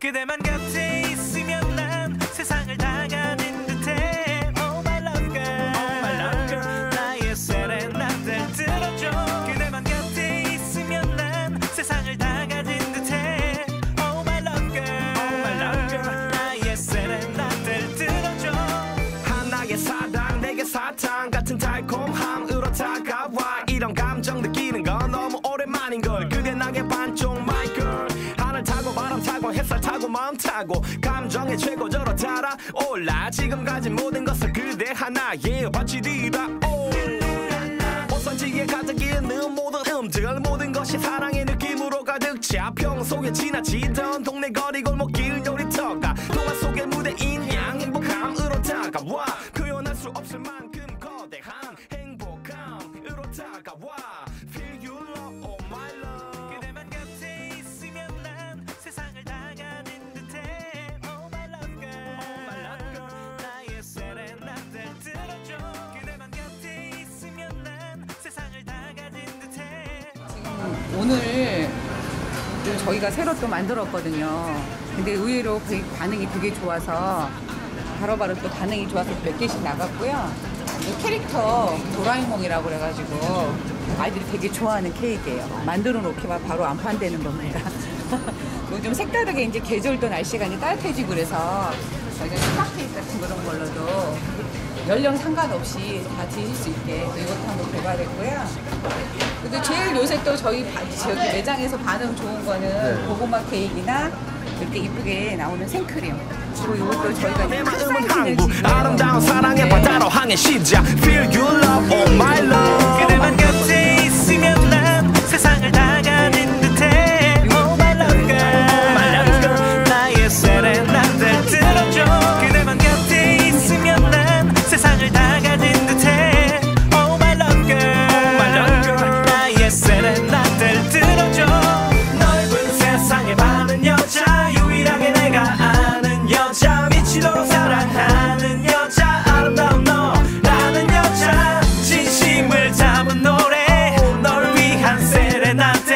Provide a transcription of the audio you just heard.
그대만 곁에 있으면 난 세상을 다 가진 듯해. Oh my love girl, oh my love girl. 나의 세레나데를 들어줘. 그대만 곁에 있으면 난 세상을 다 가진 듯해. Oh my love girl, oh my love girl. 나의 세레나데를 들어줘. 하나의 사랑 내게 사탕 같은 달콤함으로 다가와. 이런 감정 느끼는 건 너무 오랜만인 걸 마음 타고 감정의 최고조로 달아올라. 지금 가진 모든 것을 그대 하나에 바치리라 오. 오선지에 가득 있는 모든 음들 모든 것이 사랑의 느낌으로 가득 차. 평소에 지나치던 동네 거리 골목길 놀이터가 동화 속의 무대인 오늘 또 저희가 새로 또 만들었거든요. 근데 의외로 그 반응이 되게 좋아서 바로 바로 또 반응이 좋아서 몇 개씩 나갔고요. 이 캐릭터 도라에몽이라고 그래가지고 아이들이 되게 좋아하는 케이크예요. 만들어 놓기만 바로 안 판되는 겁니다. 좀 색다르게 이제 계절도 날씨가 이제 따뜻해지고 그래서 저희가 수박 케이크 같은 그런 걸로도 연령 상관없이 다 드실 수 있게 또 이것도 한번 개발했고요. 근데 제일 요새 또 저희 바- 저기 매장에서 반응 좋은 거는 고구마 케이크나 이렇게 이쁘게 나오는 생크림. 그리고 이것도 저희가 내 이제 한국 아름다운 사랑의 네. 바다로 항해 시작 Feel you 여자 유일하게 내가 아는 여자 미치도록 사랑하는 여자 아름다운 너. 나는 여자 진심을 담은 노래. 널 위한 세레나데.